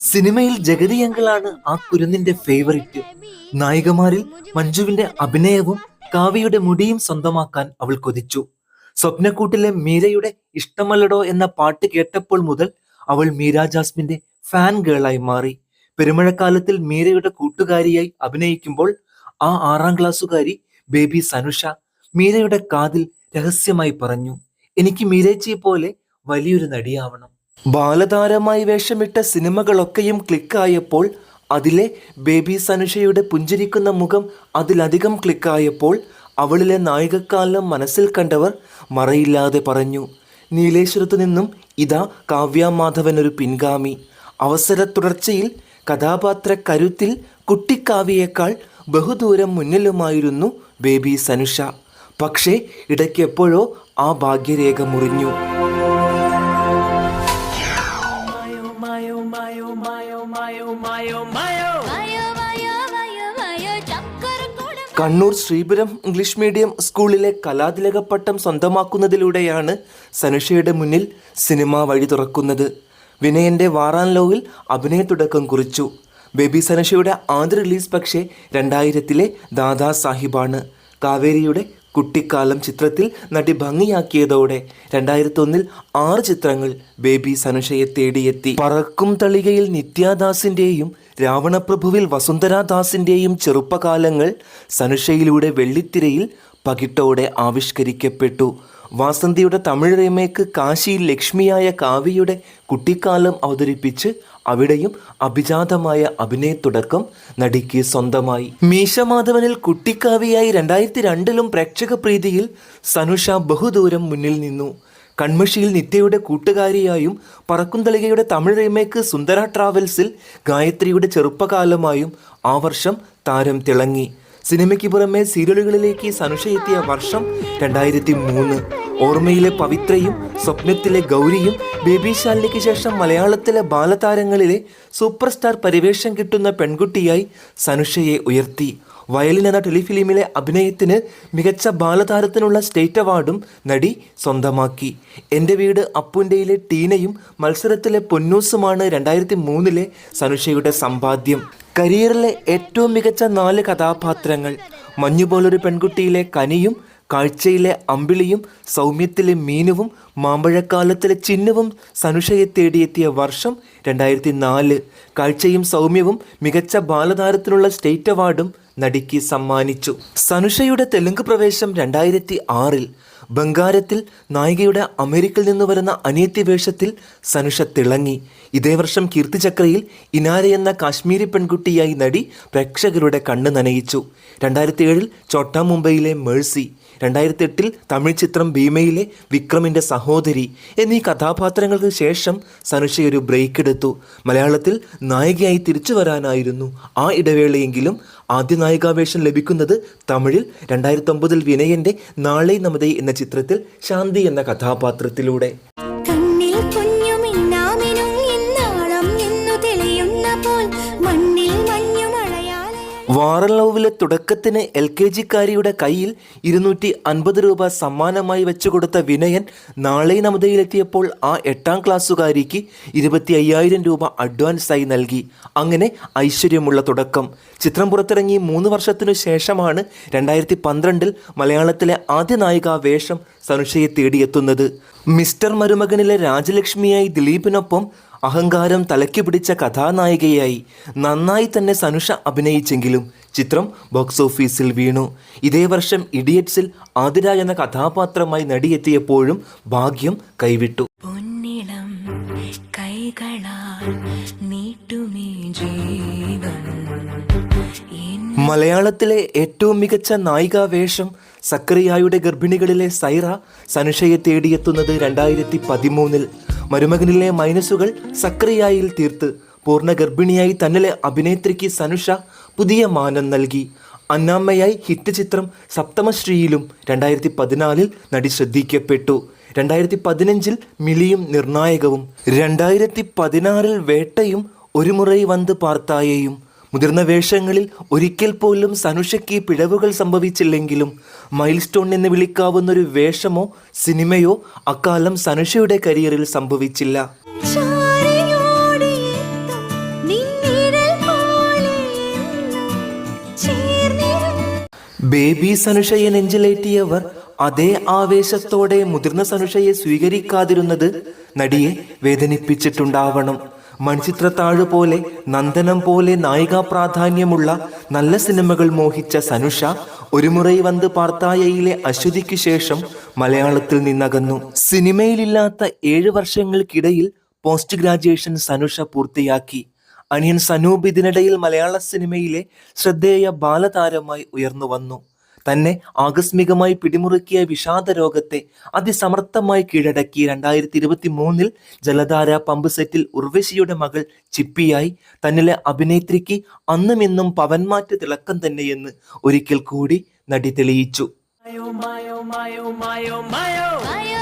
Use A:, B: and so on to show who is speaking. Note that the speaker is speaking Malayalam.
A: സിനിമയിൽ ജഗതി അങ്കിളാണ് ആ കുരുന്നിന്റെ ഫേവറിറ്റ് നായികമാരിൽ മഞ്ജുവിന്റെ അഭിനയവും കാവ്യയുടെ മുടിയും സ്വന്തമാക്കാൻ അവൾ കൊതിച്ചു. സ്വപ്നക്കൂട്ടിലെ മീരയുടെ ഇഷ്ടമല്ലടോ എന്ന പാട്ട് കേട്ടപ്പോൾ മുതൽ അവൾ മീര ജാസ്മിന്റെ ഫാൻ ഗേളായി മാറി. പെരുമഴക്കാലത്തിൽ മീരയുടെ കൂട്ടുകാരിയായി അഭിനയിക്കുമ്പോൾ ആ ആറാം ക്ലാസ്സുകാരി ബേബി സനുഷ മീരയുടെ കാതിൽ രഹസ്യമായി പറഞ്ഞു എനിക്ക് മീരേച്ചിയെ പോലെ വലിയൊരു നടിയാവണം. ബാലതാരമായി വേഷമിട്ട സിനിമകളൊക്കെയും ക്ലിക്കായപ്പോൾ അതിലെ ബേബി സനുഷയുടെ പുഞ്ചിരിക്കുന്ന മുഖം അതിലധികം ക്ലിക്കായപ്പോൾ അവളിലെ നായികക്കാലം മനസ്സിൽ കണ്ടവർ മറയില്ലാതെ പറഞ്ഞു നീലേശ്വരത്തു നിന്നും ഇതാ കാവ്യ മാധവൻ ഒരു പിൻഗാമി. അവസര തുടർച്ചയിൽ കഥാപാത്ര കരുത്തിൽ കുട്ടിക്കാവ്യയേക്കാൾ ബഹുദൂരം മുന്നിലുമായിരുന്നു ബേബി സനുഷ. പക്ഷേ ഇടയ്ക്കെപ്പോഴോ ആ ഭാഗ്യരേഖ മുറിഞ്ഞു. കണ്ണൂർ ശ്രീപുരം ഇംഗ്ലീഷ് മീഡിയം സ്കൂളിലെ കലാതിലക പട്ടം സ്വന്തമാക്കുന്നതിലൂടെയാണ് സനുഷയുടെ മുന്നിൽ സിനിമ വഴി തുറക്കുന്നത്. വിനയന്റെ വാറാൻ ലോവിൽ അഭിനയ തുടക്കം കുറിച്ചു. ബേബി സനുഷയുടെ ആദ്യ റിലീസ് പക്ഷേ രണ്ടായിരത്തിലെ ദാദാ സാഹിബാണ്. കാവേരിയുടെ കുട്ടിക്കാലം ചിത്രത്തിൽ നടി ഭംഗിയാക്കിയതോടെ രണ്ടായിരത്തി ഒന്നിൽ ആറ് ചിത്രങ്ങൾ ബേബി സനുഷയെ തേടിയെത്തി. പറക്കും തളികയിൽ നിത്യാദാസിന്റെയും രാവണപ്രഭുവിൽ വസുന്ധരാദാസിന്റെയും ചെറുപ്പകാലങ്ങൾ സനുഷയിലൂടെ വെള്ളിത്തിരയിൽ പകിട്ടോടെ ആവിഷ്കരിക്കപ്പെട്ടു. വാസന്തിയുടെ തമിഴ് റീമേക്ക് കാശിയിൽ ലക്ഷ്മിയായ കാവ്യയുടെ കുട്ടിക്കാലം അവതരിപ്പിച്ച് അവിടെയും അഭിജാതമായ അഭിനയത്തുടക്കം നടിക്ക് സ്വന്തമായി. മീശമാധവനിൽ കുട്ടിക്കാവിയായി രണ്ടായിരത്തി രണ്ടിലും പ്രേക്ഷക പ്രീതിയിൽ സനുഷ ബഹുദൂരം മുന്നിൽ നിന്നു. കൺമഷിയിൽ നിത്യയുടെ കൂട്ടുകാരിയായും പറക്കുന്തളികയുടെ തമിഴ് റീമേക്ക് സുന്ദര ട്രാവൽസിൽ ഗായത്രിയുടെ ചെറുപ്പകാലമായും ആ വർഷം താരം തിളങ്ങി. സിനിമയ്ക്ക് പുറമെ സീരിയലുകളിലേക്ക് സനുഷ എത്തിയ വർഷം രണ്ടായിരത്തി മൂന്ന് ഓർമ്മയിലെ പവിത്രയും സ്വപ്നത്തിലെ ഗൗരിയും ബേബി ശാലിനിക്ക് ശേഷം മലയാളത്തിലെ ബാലതാരങ്ങളിലെ സൂപ്പർ സ്റ്റാർ പരിവേഷം കിട്ടുന്ന പെൺകുട്ടിയായി സനുഷയെ ഉയർത്തി. വയലിൻ എന്ന ടെലിഫിലിമിലെ അഭിനയത്തിന് മികച്ച ബാലതാരത്തിനുള്ള സ്റ്റേറ്റ് അവാർഡും നടി സ്വന്തമാക്കി. എന്റെ വീട് അപ്പുന്റെയിലെ ടീനയും മത്സരത്തിലെ പൊന്നൂസുമാണ് രണ്ടായിരത്തി മൂന്നിലെ സനുഷയുടെ സമ്പാദ്യം. കരിയറിലെ ഏറ്റവും മികച്ച നാല് കഥാപാത്രങ്ങൾ. മഞ്ഞുപോലൊരു പെൺകുട്ടിയിലെ കനിയും കാഴ്ചയിലെ അമ്പിളിയും സൗമ്യത്തിലെ മീനുവും മാമ്പഴക്കാലത്തിലെ ചിഹ്നവും സനുഷയെ തേടിയെത്തിയ വർഷം രണ്ടായിരത്തി നാല് കാഴ്ചയും സൗമ്യവും മികച്ച ബാലതാരത്തിനുള്ള സ്റ്റേറ്റ് അവാർഡും നടിക്ക് സമ്മാനിച്ചു. സനുഷയുടെ തെലുങ്ക് പ്രവേശം രണ്ടായിരത്തി ആറിൽ ബംഗാരത്തിൽ നായികയുടെ അമേരിക്കയിൽ നിന്ന് വരുന്ന അനിയത്തി വേഷത്തിൽ സനുഷ തിളങ്ങി. ഇതേ വർഷം കീർത്തിചക്രയിൽ ഇനാര എന്ന കാശ്മീരി പെൺകുട്ടിയായി നടി പ്രേക്ഷകരുടെ കണ്ണ് നനയിച്ചു. രണ്ടായിരത്തി ഏഴിൽ ചോട്ടാ മുംബൈയിലെ മേഴ്സി. രണ്ടായിരത്തി എട്ടിൽ തമിഴ് ചിത്രം ഭീമയിലെ വിക്രമിന്റെ സഹോദരി എന്നീ കഥാപാത്രങ്ങൾക്ക് ശേഷം സനുഷ ഒരു ബ്രേക്ക് എടുത്തു. മലയാളത്തിൽ നായികയായി തിരിച്ചു വരാനായിരുന്നു ആ ഇടവേളയെങ്കിലും ആദ്യ നായികാവേഷം ലഭിക്കുന്നത് തമിഴിൽ രണ്ടായിരത്തി ഒമ്പതിൽ വിനയന്റെ നാളെ നമതേ എന്ന ചിത്രത്തിൽ ശാന്തി എന്ന കഥാപാത്രത്തിലൂടെ.
B: മഴയാലയ
A: വാറൻ ലവിലെ തുടക്കത്തിന് എൽ കെ ജിക്കാരിയുടെ കയ്യിൽ ഇരുന്നൂറ്റി അൻപത് രൂപ സമ്മാനമായി വെച്ചു കൊടുത്ത വിനയൻ നാളെ നമതയിലെത്തിയപ്പോൾ ആ എട്ടാം ക്ലാസ്സുകാരിക്ക് ഇരുപത്തി അയ്യായിരം രൂപ അഡ്വാൻസായി നൽകി. അങ്ങനെ ഐശ്വര്യമുള്ള തുടക്കം. ചിത്രം പുറത്തിറങ്ങി മൂന്ന് വർഷത്തിനു ശേഷമാണ് രണ്ടായിരത്തി പന്ത്രണ്ടിൽ മലയാളത്തിലെ ആദ്യ നായിക വേഷം സനുഷയെ തേടിയെത്തുന്നത്. മിസ്റ്റർ മരുമകനിലെ രാജലക്ഷ്മിയായി ദിലീപിനൊപ്പം അഹങ്കാരം തലയ്ക്ക് പിടിച്ച കഥാനായികയായി നന്നായി തന്നെ സനുഷ അഭിനയിച്ചെങ്കിലും ചിത്രം ബോക്സ് ഓഫീസിൽ വീണു. ഇതേ വർഷം ഇഡിയറ്റ്സിൽ ആതിര എന്ന കഥാപാത്രമായി നടിയെത്തിയപ്പോഴും ഭാഗ്യം കൈവിട്ടു.
B: പൊന്നിളം കൈകളാൽ നീട്ടുമേ ജീവൻ.
A: മലയാളത്തിലെ ഏറ്റവും മികച്ച നായികാ വേഷം സക്രിയായുടെ ഗർഭിണികളിലെ സൈറ സനുഷയെ തേടിയെത്തുന്നത് രണ്ടായിരത്തി പതിമൂന്നിൽ മരുമകനിലെ മൈനസുകൾ സക്രിയായിൽ തീർത്ത് പൂർണ ഗർഭിണിയായി തന്നിലെ അഭിനേത്രിക്ക് സനുഷ പുതിയ മാനം നൽകി. അന്നാമ്മയായി ഹിറ്റ് ചിത്രം സപ്തമശ്രീയിലും രണ്ടായിരത്തി പതിനാലിൽ നടി ശ്രദ്ധിക്കപ്പെട്ടു. രണ്ടായിരത്തി പതിനഞ്ചിൽ മിളിയും നിർണായകവും രണ്ടായിരത്തി പതിനാറിൽ വേട്ടയും ഒരു മുറൈ വന്ന് പാർത്തായയും. മുതിർന്ന വേഷങ്ങളിൽ ഒരിക്കൽ പോലും സനുഷയ്ക്ക് പിഴവുകൾ സംഭവിച്ചില്ലെങ്കിലും മൈൽ സ്റ്റോൺ എന്ന് വിളിക്കാവുന്നൊരു വേഷമോ സിനിമയോ അക്കാലം സനുഷയുടെ കരിയറിൽ സംഭവിച്ചില്ല. ബേബി സനുഷയെ നെഞ്ചിലേറ്റിയവർ അതേ ആവേശത്തോടെ മുതിർന്ന സനുഷയെ സ്വീകരിക്കാതിരുന്നത് നടിയെ വേദനിപ്പിച്ചിട്ടുണ്ടാവണം. മൺചിത്രത്താഴ് പോലെ നന്ദനം പോലെ നായികാ പ്രാധാന്യമുള്ള നല്ല സിനിമകൾ മോഹിച്ച സനുഷ ഒരു മുറൈ വന്ന് പാർത്തായയിലെ അശ്വതിക്ക് ശേഷം മലയാളത്തിൽ നിന്നകന്നു. സിനിമയിലില്ലാത്ത ഏഴ് വർഷങ്ങൾക്കിടയിൽ പോസ്റ്റ് ഗ്രാജുവേഷൻ സനുഷ പൂർത്തിയാക്കി. അനിയൻ സനൂപ് ഇതിനിടയിൽ മലയാള സിനിമയിലെ ശ്രദ്ധേയ ബാലതാരമായി ഉയർന്നു വന്നു. തന്നെ ആകസ്മികമായി പിടിമുറുക്കിയ വിഷാദ രോഗത്തെ അതിസമർത്ഥമായി കീഴടക്കി രണ്ടായിരത്തി ഇരുപത്തി മൂന്നിൽ ജലധാര പമ്പ് സെറ്റിൽ ഉർവശിയുടെ മകൾ ചിപ്പിയായി തന്നിലെ അഭിനേത്രിക്ക് അന്നും ഇന്നും പവൻമാറ്റ തിളക്കം തന്നെയെന്ന് ഒരിക്കൽ കൂടി നടി തെളിയിച്ചു.
B: വായോ